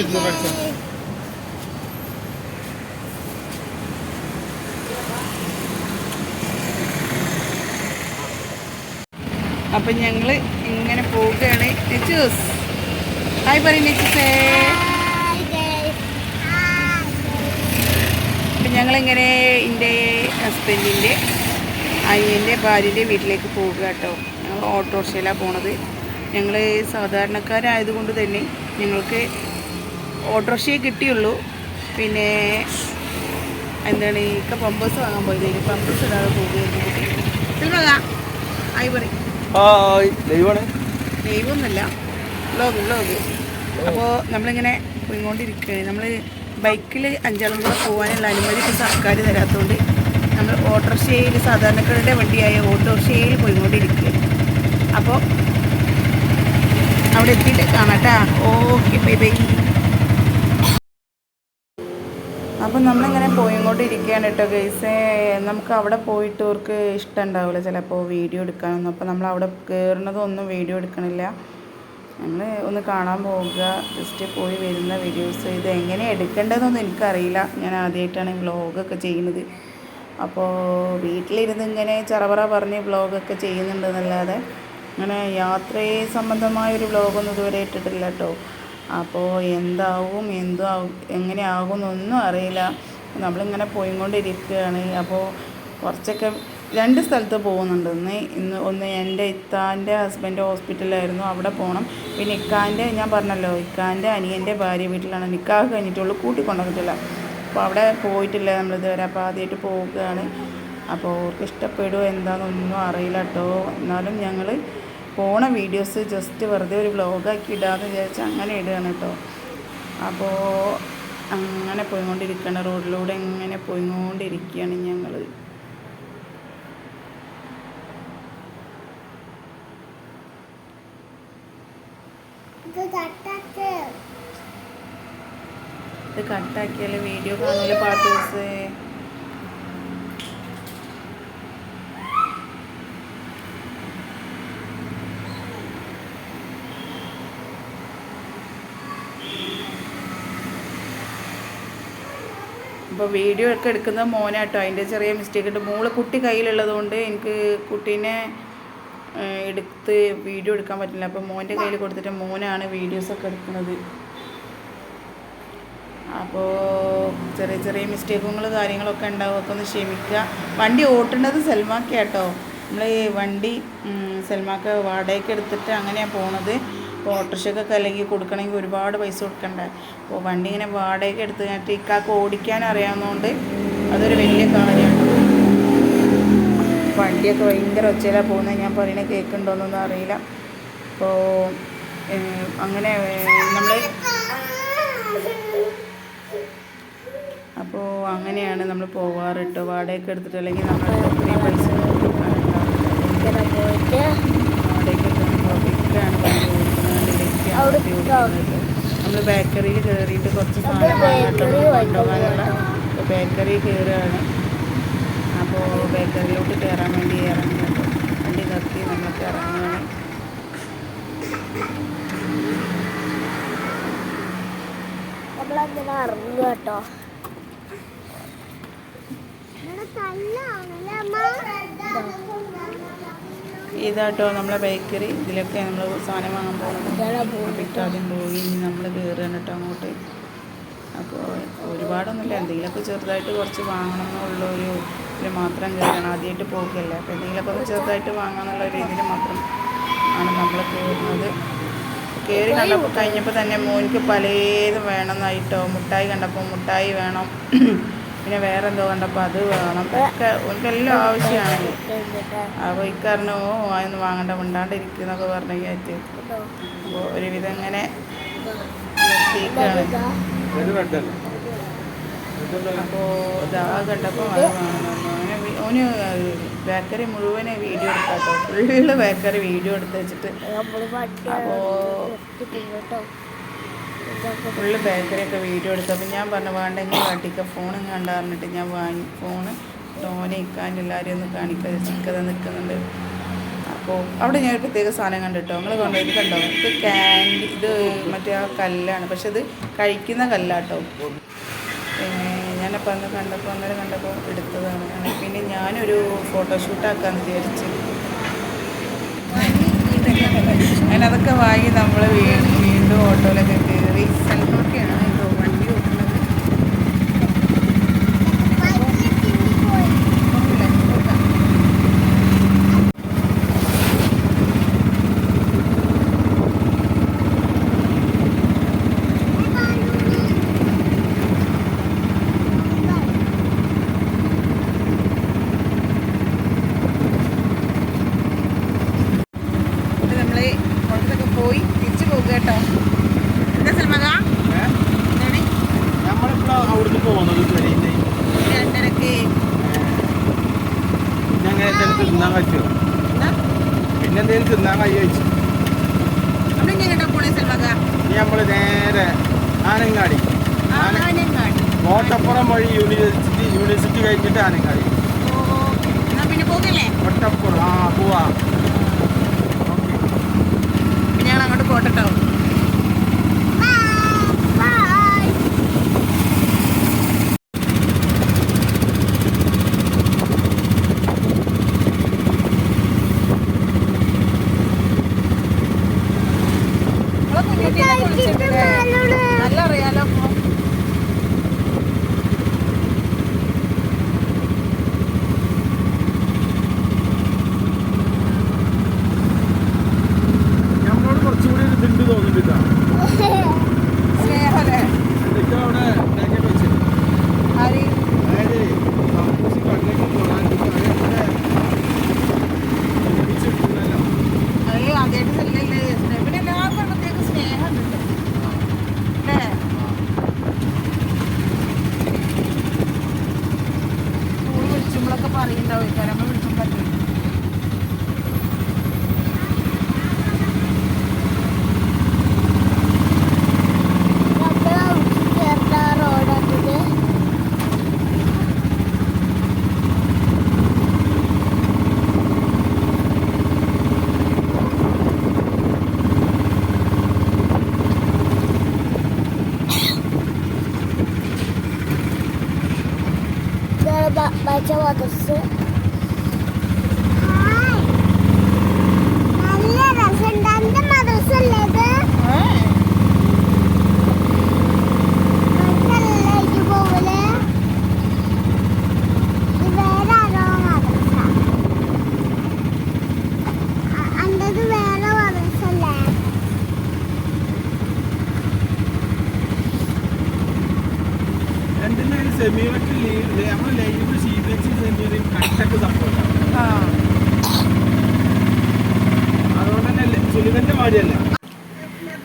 ഇരുന്നു പഠിച്ചോ അപ്പൊ ഞങ്ങൾ ഇങ്ങനെ പോവുകയാണ്. നെച്ചൂസ് ഹായ് പറയും നെച്ചൂസേ ഞങ്ങൾ ഞങ്ങളിങ്ങനെ എന്റെ ഹസ്ബൻഡിന്റെ അനിയന്റെ ഭാര്യന്റെ വീട്ടിലേക്ക് പോവുക കേട്ടോ. ഞങ്ങൾ ഓട്ടോറിക്ഷയിലാണ് പോണത്. ഞങ്ങൾ സാധാരണക്കാരായതുകൊണ്ട് തന്നെ ഞങ്ങൾക്ക് ഓട്ടോറിക്ഷയെ കിട്ടിയുള്ളൂ. പിന്നെ എന്താണ് ഇക്ക പമ്പേഴ്സ് വാങ്ങാൻ പോയത്. പമ്പേഴ്സ് ഇടാതെ പോകുകയായിരുന്നു ദൈവമൊന്നുമല്ല. വ്ളോഗ് വ്ളോഗ് അപ്പോൾ നമ്മളിങ്ങനെ പോയിക്കൊണ്ടിരിക്കുകയാണ്. നമ്മൾ ബൈക്കിൽ അഞ്ചാളും കൂടെ പോകാനുള്ള അനുമതി സർക്കാർ തരാത്തതുകൊണ്ട് നമ്മൾ ഓട്ടോറിക്ഷയിൽ സാധാരണക്കാരുടെ വണ്ടിയായ ഓട്ടോറിക്ഷയിൽ പോയിക്കൊണ്ടിരിക്കുകയാണ്. അപ്പോൾ അവിടെ എത്തിയിട്ട് കാണാം കേട്ടോ. Okay bye bye. അപ്പം നമ്മളിങ്ങനെ പോയിക്കൊണ്ടിരിക്കുകയാണ് കേട്ടോ ഗൈസ്. നമുക്ക് അവിടെ പോയിട്ട് അവർക്ക് ഇഷ്ടം ഉണ്ടാവില്ല ചിലപ്പോൾ വീഡിയോ എടുക്കാനൊന്നും. അപ്പോൾ നമ്മൾ അവിടെ കയറുന്നതൊന്നും വീഡിയോ എടുക്കണില്ല. നമ്മൾ ഒന്ന് കാണാൻ പോവുക. ജസ്റ്റ് പോയി വരുന്ന വീഡിയോസ് ഇത് എങ്ങനെ എടുക്കേണ്ടതെന്നൊന്നും എനിക്കറിയില്ല. ഞാൻ ആദ്യമായിട്ടാണ് വ്ളോഗൊക്കെ ചെയ്യുന്നത്. അപ്പോൾ വീട്ടിലിരുന്ന് ഇങ്ങനെ ചറപറ പറഞ്ഞ് വ്ളോഗൊക്കെ ചെയ്യുന്നുണ്ടെന്നല്ലാതെ അങ്ങനെ യാത്രയെ സംബന്ധമായൊരു വ്ളോഗൊന്നും ഇതുവരെ ഇട്ടിട്ടില്ല കേട്ടോ അപ്പോൾ എന്താവും എന്തോ എങ്ങനെ എന്നൊന്നും അറിയില്ല. നമ്മളിങ്ങനെ പോയിക്കൊണ്ടിരിക്കുകയാണ്. അപ്പോൾ കുറച്ചൊക്കെ രണ്ട് സ്ഥലത്ത് പോകുന്നുണ്ട്. ഇന്ന് ഇന്ന് ഒന്ന് എന്റെ ഇത്താന്റെ ഹസ്ബൻഡ് ഹോസ്പിറ്റലിലായിരുന്നു. അവിടെ പോകണം. പിന്നെ ഇക്കാന്റെ ഞാൻ പറഞ്ഞല്ലോ ഇക്കാന്റെ അനിയന്റെ ഭാര്യ വീട്ടിലാണ്. നിക്കാഹ് കഴിഞ്ഞിട്ടുള്ളൂ കൂട്ടിക്കൊണ്ടിട്ടില്ല അപ്പോൾ അവിടെ പോയിട്ടില്ല നമ്മളിതുവരെ അപ്പോൾ ആദ്യമായിട്ട് പോവുകയാണ്. അപ്പോൾ അവർക്ക് ഇഷ്ടപ്പെടുമോ എന്താണെന്നൊന്നും അറിയില്ല കേട്ടോ. എന്നാലും ഞങ്ങൾ പോണ വീഡിയോസ് ജസ്റ്റ് വെറുതെ ഒരു വ്ലോഗാക്കി ഇടാമെന്ന് വിചാരിച്ച് അങ്ങനെ ഇടുകയാണ് കേട്ടോ. അപ്പോൾ അങ്ങനെ പോയിക്കൊണ്ടിരിക്കുകയാണ്. റോഡിലൂടെ ഇങ്ങനെ പോയിക്കൊണ്ടിരിക്കുകയാണ് ഞങ്ങൾ ഇത് കട്ടാക്കിയാൽ വീഡിയോ കാണില്ല പാട്ട് ദിവസേ. അപ്പോൾ വീഡിയോ ഒക്കെ എടുക്കുന്ന മോനാട്ടോ. അതിന്റെ ചെറിയ മിസ്റ്റേക്ക് ഉണ്ട്. മോൾ കുട്ടി കയ്യിലുള്ളതുകൊണ്ട് എനിക്ക് കുട്ടീനെ എടുത്ത് വീഡിയോ എടുക്കാൻ പറ്റില്ല. അപ്പോൾ മോന്റെ കയ്യിൽ കൊടുത്തിട്ട് മോനാണ് വീഡിയോസൊക്കെ എടുക്കുന്നത്. അപ്പോൾ ചെറിയ ചെറിയ മിസ്റ്റേക്കുകൾ കാര്യങ്ങളൊക്കെ ഉണ്ടാവും. ഒക്കെ ഒന്ന് ക്ഷമിക്കുക. വണ്ടി ഓട്ടുന്നത് സെൽമാക്ക കേട്ടോ നമ്മൾ വണ്ടി സൽമാക്ക വാടകയ്ക്ക് എടുത്തിട്ട് അങ്ങനെയാണ് പോണത്. അപ്പോൾ ഒക്കെ അല്ലെങ്കിൽ കൊടുക്കണമെങ്കിൽ ഒരുപാട് പൈസ കൊടുക്കണ്ടേ? അപ്പോൾ വണ്ടി ഇങ്ങനെ വാടകയ്ക്ക് എടുത്ത് കഴിഞ്ഞിട്ട് ഇക്കാക്ക് ഓടിക്കാൻ അറിയാവുന്നതുകൊണ്ട് അതൊരു വലിയ കാര്യമാണ്. വണ്ടിയൊക്കെ ഭയങ്കര ഒച്ചയിലാണ് പോകുന്നത്. ഞാൻ പറയണ കേൾക്കുന്നുണ്ടോയെന്നൊന്നും അറിയില്ല. അപ്പോൾ അങ്ങനെ നമ്മൾ അപ്പോൾ അങ്ങനെയാണ് നമ്മൾ പോവാറ് കേട്ടോ വാടകയ്ക്ക് എടുത്തിട്ട് അല്ലെങ്കിൽ നമ്മൾ പൈസ കൊടുക്കാനുണ്ടാവും വാടകയ്ക്ക് എടുക്കാണ് നമ്മൾ ബേക്കറിയിൽ കയറിയിട്ട് കുറച്ച് സാധനം വാങ്ങിയിട്ട് കൊണ്ടുപോകാനുള്ള ബേക്കറി കയറുകയാണ് അപ്പോൾ ബേക്കറിയിലോട്ട് കയറാൻ വേണ്ടി ഇറങ്ങി കേട്ടോ വണ്ടി കത്തി നമുക്ക് ഇറങ്ങുകയാണ്. നമ്മളങ്ങനെ ഇറങ്ങുക കേട്ടോ. ഇതാട്ടോ നമ്മളെ ബേക്കറി ഇതിലൊക്കെ നമ്മൾ സാധനം വാങ്ങാൻ പോകുന്നത്. പിറ്റാദ്യം പോയി നമ്മൾ കയറുകയാണ് കേട്ടോ അങ്ങോട്ട്. അപ്പോൾ ഒരുപാടൊന്നുമില്ല. എന്തെങ്കിലുമൊക്കെ ചെറുതായിട്ട് കുറച്ച് വാങ്ങണം എന്നുള്ള ഒരു ഇതിൽ മാത്രം കയറണം ആദ്യമായിട്ട് പോകല്ലേ അപ്പോൾ എന്തെങ്കിലുമൊക്കെ ഒന്ന് ചെറുതായിട്ട് വാങ്ങാമെന്നുള്ള രീതിയിൽ മാത്രം ആണ് നമ്മൾ കയറുന്നത് കയറി കണ്ടപ്പോൾ കഴിഞ്ഞപ്പോൾ തന്നെ മോനിക്ക് പലതും വേണമെന്നായിട്ടോ മുട്ടായി കണ്ടപ്പോൾ മുട്ടായി വേണം. പിന്നെ വേറെ എന്തോ കണ്ടപ്പോൾ അത് വേണം. ഒക്കെ എല്ലാം ആവശ്യമാണ് അപ്പോൾ ഇക്കാരനോ അതൊന്നും വാങ്ങണ്ട മിണ്ടാണ്ടിരിക്കുന്നൊക്കെ പറഞ്ഞു കയറ്റി. അപ്പോൾ ഒരുവിധം ഇങ്ങനെ അപ്പോൾ ഇതാ കണ്ടപ്പോൾ അത് വാങ്ങണം അങ്ങനെ ഓന് ബേക്കറി മുഴുവൻ വീഡിയോ എടുക്കാട്ടോ. ഫുള്ള് ബേക്കറി വീഡിയോ എടുത്ത് വെച്ചിട്ട്. അപ്പോൾ ഫുള്ള് ബേക്കറിയൊക്കെ വീഡിയോ എടുത്തു അപ്പോൾ ഞാൻ പറഞ്ഞു വേണ്ടെങ്കിൽ കാട്ടിക്ക. ഫോണും കണ്ടാറിഞ്ഞിട്ട് ഞാൻ വാങ്ങി. ഫോണ് ടോനെ ഇക്കാൻ എല്ലാവരും ഒന്ന് കാണിക്കാതെ ചിക്കത നിൽക്കുന്നുണ്ട്. അപ്പോൾ അവിടെ ഞാൻ പ്രത്യേക സാധനം കണ്ടിട്ടോ? നിങ്ങൾ കൊണ്ടുപോയി കണ്ടോ ഇത് ക്യാൻഡി ഇത് മറ്റേ ആ കല്ലാണ്. പക്ഷെ ഇത് കഴിക്കുന്ന കല്ലാട്ടോ. ഞാനപ്പോൾ അന്ന് കണ്ടപ്പോൾ അന്നേരം കണ്ടപ്പോൾ എടുത്തതാണ്. അങ്ങനെ പിന്നെ ഞാനൊരു ഫോട്ടോഷൂട്ടാക്കാന്ന് വിചാരിച്ചു. അങ്ങനെ അതൊക്കെ വാങ്ങി നമ്മൾ വീണ്ടും ഓട്ടോയിലൊക്കെ കയറി സ്ഥലത്തൊക്കെയാണ് കേട്ടോ വണ്ടി ഓടുന്നത് കുഴപ്പമില്ല, നോക്കാം. ഇത് നമ്മൾ പുറത്തൊക്കെ പോയി തിരിച്ചു പോകുക കേട്ടോ എന്താ സൽമക എന്താണ് നമ്മളിപ്പോ അവിടുന്ന് പോകുന്നത് പെരേന്ന്. രണ്ടരക്ക് പിന്നെ അങ്ങനെ എന്തെങ്കിലും തിന്നാൻ കഴിച്ചോ എന്താ കഴിച്ചു പോണേ സൽമക ഇനി നമ്മൾ നേരെ ആനങ്ങാടി. കോട്ടപ്പുറം വഴി യൂണിവേഴ്സിറ്റി യൂണിവേഴ്സിറ്റി കഴിഞ്ഞിട്ട് ആനങ്ങാടി. എന്നാ കോട്ടപ്പുറം. ആ പോവാ. ഓക്കെ. പിന്നെ ഞങ്ങൾ അങ്ങോട്ട് പോട്ടോ hoy, caramba, me toca Merhaba, ben Cem Adası. Live നമ്മൾ live C B S E സെമിയും കറക്റ്റൊക്കെ ആ അതുകൊണ്ട് തന്നെ സുലിവന്റെ മാതിരിയല്ല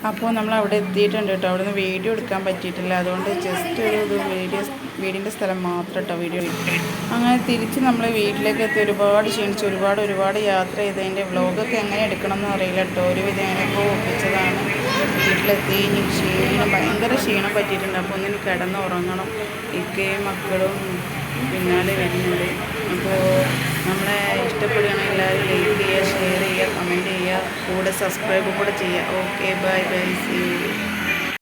അപ്പോൾ നമ്മൾ അവിടെ എത്തിയിട്ടുണ്ട് കേട്ടോ. അവിടെ നിന്ന് വീഡിയോ എടുക്കാൻ പറ്റിയിട്ടില്ല. അതുകൊണ്ട് ജസ്റ്റ് ഒരു വീഡിയോ വീടിന്റെ സ്ഥലം മാത്രം കേട്ടോ വീഡിയോ അങ്ങനെ തിരിച്ച് നമ്മൾ വീട്ടിലേക്ക് എത്തി. ഒരുപാട് ക്ഷീണിച്ച് ഒരുപാട് ഒരുപാട് യാത്ര ചെയ്തതിന്റെ വ്ളോഗൊക്കെ എങ്ങനെ എടുക്കണം എന്ന് അറിയില്ല കേട്ടോ. ഒരുവിധം എങ്ങനെയൊക്കെ ഒപ്പിച്ചതാണ്. വീട്ടിലെത്തി. ഇനി ക്ഷീണം ഭയങ്കര ക്ഷീണം പറ്റിയിട്ടുണ്ട്. അപ്പോൾ ഒന്നിന് കിടന്ന് ഉറങ്ങണം ഇക്കയും മക്കളും പിന്നാലെ വരുന്നുണ്ട്. അപ്പോൾ നമ്മളെ ഇഷ്ടപ്പെടുകയാണെങ്കിൽ എല്ലാവരും ലൈക്ക് ചെയ്യുക ഷെയർ ചെയ്യുക കമന്റ് ചെയ്യുക. കൂടെ സബ്സ്ക്രൈബ് കൂടെ ചെയ്യുക. Okay bye by C